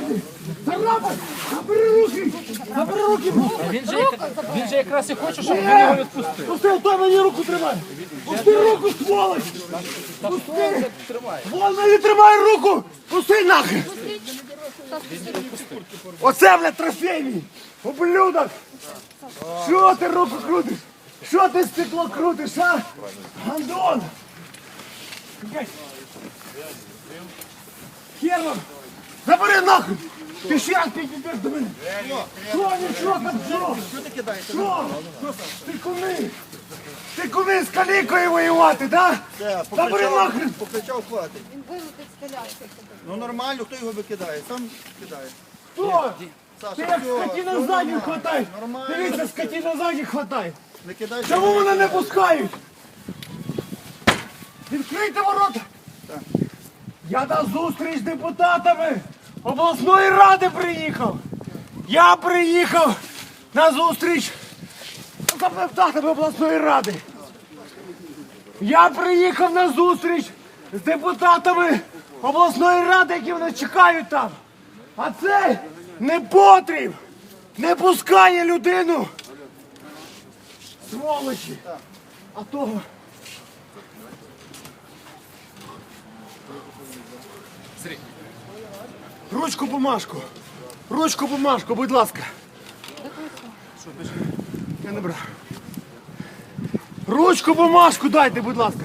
нахрен! Тарапа! Забери руки! Забери руки! Він же, він же якраз і хоче, щоб він його відпустив. Пусти, той мені руку тримай! Пусти руку, сволоч! Пусти! Вон мені тримай руку! Пусти нахрен! Оце, блядь, трофейний! Ублюдок! Що ти руку крутиш? Що ти стекло крутиш, а? Гандон! Блядь. Херман! Забери нахуй! Ти ще раз підійдеш до мене! Що, нічого там, що? Що ти кидаєш? Що? Ти куми! Ти куми з калікою воювати, да? Забери нахрен! Покричав хватить. Він вилетить з коляски. Ну нормально, хто його викидає? Сам кидає. Хто? Саша, Ти як все, скотина все ззаді нормально. хватай! Нормально. Дивіться, скотина ззаді хватай! Не кидай. Чому мене не пускають? Відкрийте ворота! Я на зустріч з депутатами обласної ради приїхав! Я приїхав на зустріч з депутатами обласної ради! Я приїхав на зустріч з депутатами обласної ради, які мене чекають там! А це не потріб! Не пускає людину! Сволочі! А того. Ручку бумажку. Ручку бумажку, будь ласка. Я не брав. Ручку бумажку дайте, будь ласка.